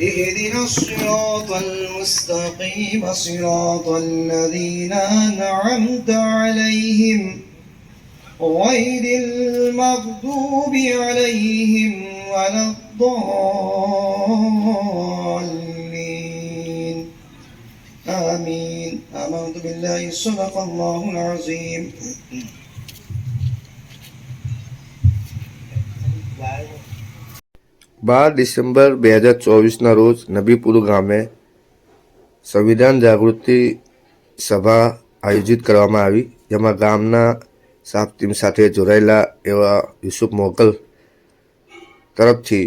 اهدنا الصراط المستقيم صراط الذين أنعمت عليهم غير المغضوب عليهم ولا الضالين. آمين. آمنت بالله. صدق الله العظيم. બાર December બે હજાર ચોવીસના રોજ નબીપુર ગામે સંવિધાન જાગૃતિ સભા આયોજિત કરવામાં આવી, જેમાં ગામના સાફ ટીમ સાથે જોડાયેલા એવા યુસુફ મોકલ તરફથી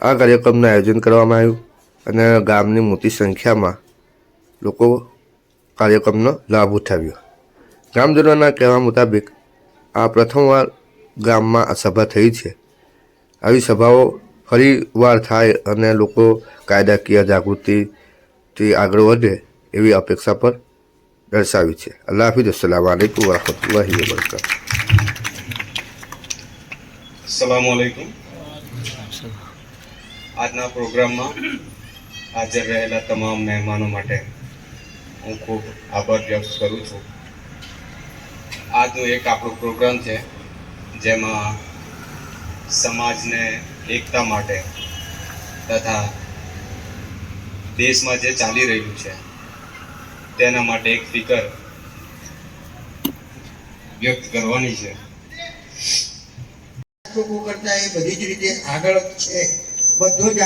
આ કાર્યક્રમનું આયોજન કરવામાં આવ્યું અને ગામની મોટી સંખ્યામાં લોકો કાર્યક્રમનો લાભ ઉઠાવ્યો. ગામજનોના કહેવા મુતાબિક, આ પ્રથમવાર ગામમાં આ સભા થઈ છે. આવી સભાઓ ફરી વાર થાય અને લોકો કાયદાકીય જાગૃતિથી આગળ વધે એવી અપેક્ષા પર દર્શાવી છે. અલ્લાહ હાફિઝ. અસલામ આલેકુમ વરહમતુલ્લાહિ વબરકાત અસલામ આલેકુમ આજના પ્રોગ્રામમાં હાજર રહેલા તમામ મહેમાનો માટે હું ખૂબ આભાર વ્યક્ત કરું છું. આજનો એક આપણો પ્રોગ્રામ છે, જેમાં સમાજને એકતા માટે તથા દેશમાં જે ચાલી રહ્યું છે, તેના માટે એક ફિકર વ્યક્ત કરવાની છે. કરતા એ બધી જ રીતે આગળ છે. બધો જ